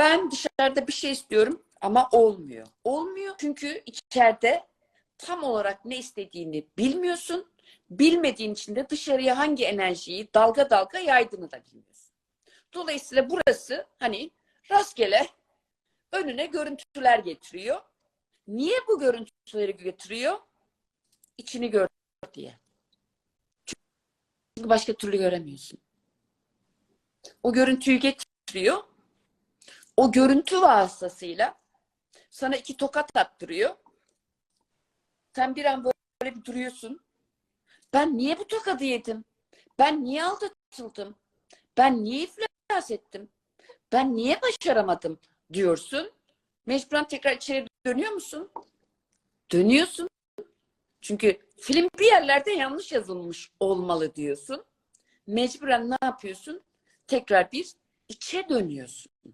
Ben dışarıda bir şey istiyorum ama olmuyor. Olmuyor çünkü içeride tam olarak ne istediğini bilmiyorsun. Bilmediğin için de dışarıya hangi enerjiyi dalga dalga yaydığını da bilmiyorsun. Dolayısıyla burası hani rastgele önüne görüntüler getiriyor. Niye bu görüntüleri getiriyor? İçini gör diye. Çünkü başka türlü göremiyorsun. O görüntüyü getiriyor. O görüntü vasıtasıyla sana iki tokat attırıyor. Sen bir an böyle bir duruyorsun. Ben niye bu tokadı yedim? Ben niye aldatıldım? Ben niye iflas ettim? Ben niye başaramadım diyorsun. Mecburen tekrar içeri dönüyor musun? Dönüyorsun. Çünkü film bir yerlerde yanlış yazılmış olmalı diyorsun. Mecburen ne yapıyorsun? Tekrar bir içe dönüyorsun.